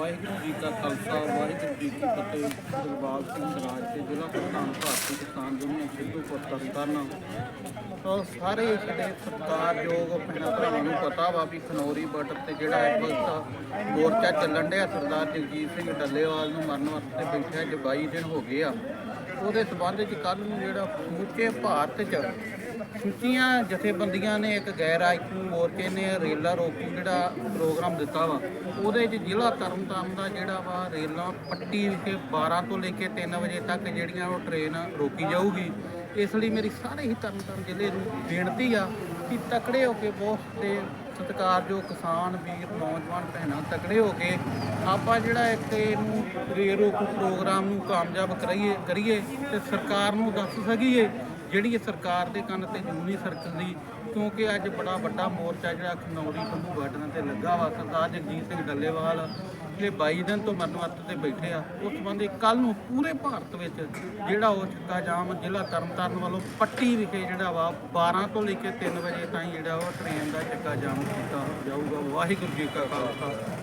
ਵਾਹਿਗੁਰੂ ਜੀ ਕਾ ਖਾਲਸਾ, ਵਾਹਿਗੁਰੂ ਜੀ ਕੀ ਫਤਿਹ। ਦਿਲਬਾਗ ਸਿੰਘ ਸਰਾਜ ਤੇ ਜ਼ਿਲ੍ਹਾ ਪ੍ਰਧਾਨ ਭਾਰਤੀ ਕਿਸਾਨ ਯੂਨੀਅਨ ਸਿੱਧੂਪੁਰ ਤਰਨਤਾਰਨ ਤੋ ਸਾਰੇ ਸਾਡੇ ਸਤਿਕਾਰਯੋਗ ਭੈਣਾਂ ਭਰਾਵਾਂ ਨੂੰ ਪਤਾ ਵਾ ਵੀ ਖਨੌਰੀ ਬਾਰਡਰ ਤੇ ਜਿਹੜਾ ਇਸ ਵਕਤ ਮੋਰਚਾ ਚੱਲਣ ਡਿਆ ਸਰਦਾਰ ਜਗਜੀਤ ਸਿੰਘ ਡੱਲੇਵਾਲ ਨੂੰ ਮਰਨ ਵਾਸਤੇ ਬੈਠਿਆ ਅੱਜ 22 ਦਿਨ ਹੋ ਗਏ ਆ। ਉਹਦੇ ਸਬੰਧ ਵਿੱਚ ਕੱਲ ਨੂੰ ਜਿਹੜਾ ਸਮੁੱਚੇ ਭਾਰਤ 'ਚ ਸੁੱਚੀਆਂ ਜਥੇਬੰਦੀਆਂ ਨੇ ਇੱਕ ਗੈਰ ਰਾਜਨੀਤਿਕ ਮੋਰਚੇ ਨੇ ਰੇਲਾ ਰੋਕੂ ਜਿਹੜਾ ਪ੍ਰੋਗਰਾਮ ਦਿੱਤਾ ਵਾ, ਉਹਦੇ 'ਚ ਜ਼ਿਲ੍ਹਾ ਤਰਨਤਾਰਨ ਦਾ ਜਿਹੜਾ ਵਾ ਰੇਲਾਂ ਪੱਟੀ ਵਿਖੇ 12 ਤੋਂ ਲੈ ਕੇ 3 ਵਜੇ ਤੱਕ ਜਿਹੜੀਆਂ ਉਹ ਟ੍ਰੇਨ ਰੋਕੀ ਜਾਊਗੀ। ਇਸ ਲਈ ਮੇਰੀ ਸਾਰੇ ਹੀ ਤਰਨਤਾਰਨ ਜ਼ਿਲ੍ਹੇ ਨੂੰ ਬੇਨਤੀ ਆ ਕਿ ਤਕੜੇ ਹੋ ਕੇ ਬਹੁਤ ਦੇ ਸਤਿਕਾਰਯੋਗ ਕਿਸਾਨ, ਵੀਰ, ਨੌਜਵਾਨ ਭੈਣਾਂ ਤਕੜੇ ਹੋ ਕੇ ਆਪਾਂ ਜਿਹੜਾ ਇੱਕ ਇਹਨੂੰ ਰੇਲ ਰੋਕੂ ਪ੍ਰੋਗਰਾਮ ਨੂੰ ਕਾਮਯਾਬ ਕਰਾਈਏ ਕਰੀਏ ਤੇ ਸਰਕਾਰ ਨੂੰ ਦੱਸ ਸਕੀਏ ਜਿਹੜੀ ਇਹ ਸਰਕਾਰ ਦੇ ਕੰਨ ਤੇ ਜੂ ਨਹੀਂ ਸਰਕਦੀ ਕਿਉਂਕਿ ਅੱਜ ਬੜਾ ਵੱਡਾ ਮੋਰਚਾ ਜਿਹੜਾ ਖਨੌਰੀ ਖੰਭੂ ਬਾਰਡਰਾਂ ਤੇ ਲੱਗਾ ਵਾ, ਸਰਦਾਰ ਜਗਜੀਤ ਸਿੰਘ ਡੱਲੇਵਾਲ ਇਹ 22 ਦਿਨ ਤੋਂ ਮਰਨਵੱਤ ਤੇ ਬੈਠੇ ਆ, ਉਸ ਸੰਬੰਧੀ ਕੱਲ ਨੂੰ ਪੂਰੇ ਭਾਰਤ ਵਿੱਚ ਜਿਹੜਾ ਉਹ ਚੱਕਾ ਜਾਮ ਜ਼ਿਲ੍ਹਾ ਤਰਨਤਾਰਨ ਵੱਲੋਂ ਪੱਟੀ ਵਿਖੇ ਜਿਹੜਾ ਵਾ 12 ਤੋਂ ਲੈ ਕੇ 3 ਵਜੇ ਤਾਈਂ ਜਿਹੜਾ ਉਹ ਟ੍ਰੇਨ ਦਾ ਚੱਕਾ ਜਾਮ ਕੀਤਾ ਜਾਊਗਾ। ਵਾਹਿਗੁਰੂ ਜੀ ਕਾ ਖਾਲਸਾ।